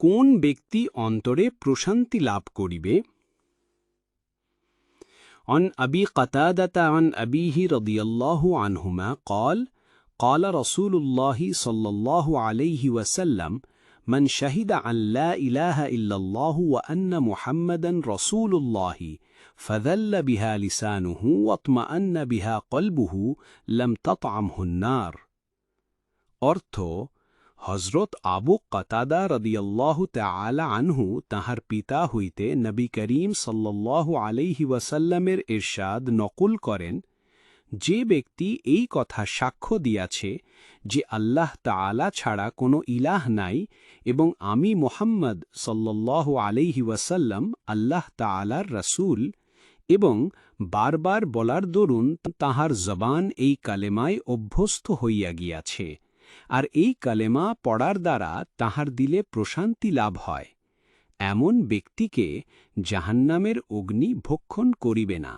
কোন ব্যক্তি অন্তরে প্রশান্তি লাভ করিবে عن أبي قتادة عن أبيه رضي الله عنهما قال قال رسول الله صلى الله عليه وسلم من شهد عن لا إله إلا الله وأن محمدا رسول الله فذل بها لسانه واطمأن بها قلبه لم تطعمه النار অর্থ হজরত আবু কতাদা রদিয়াল্লাহু তাআলা আনহু তাহার পিতা হইতে নবী করিম সাল্লাল্লাহু আলাইহি ওয়াসাল্লামের ইরশাদ নকুল করেন। যে ব্যক্তি এই কথা সাক্ষ্য দিয়াছে যে আল্লাহ তাআলা ছাড়া কোনো ইলাহ নাই এবং আমি মোহাম্মদ সাল্লাল্লাহু আলাইহি ওয়াসাল্লাম আল্লাহ তাআলার রাসূল এবং বারবার বলার দরুন তাহার জবান এই কালেমায় অভ্যস্ত হইয়া গিয়াছে। আর এই কালেমা পড়ার দ্বারা তাহার দিলে প্রশান্তি লাভ হয়। এমন ব্যক্তিকে জাহান্নামের অগ্নি ভক্ষণ করিবে না।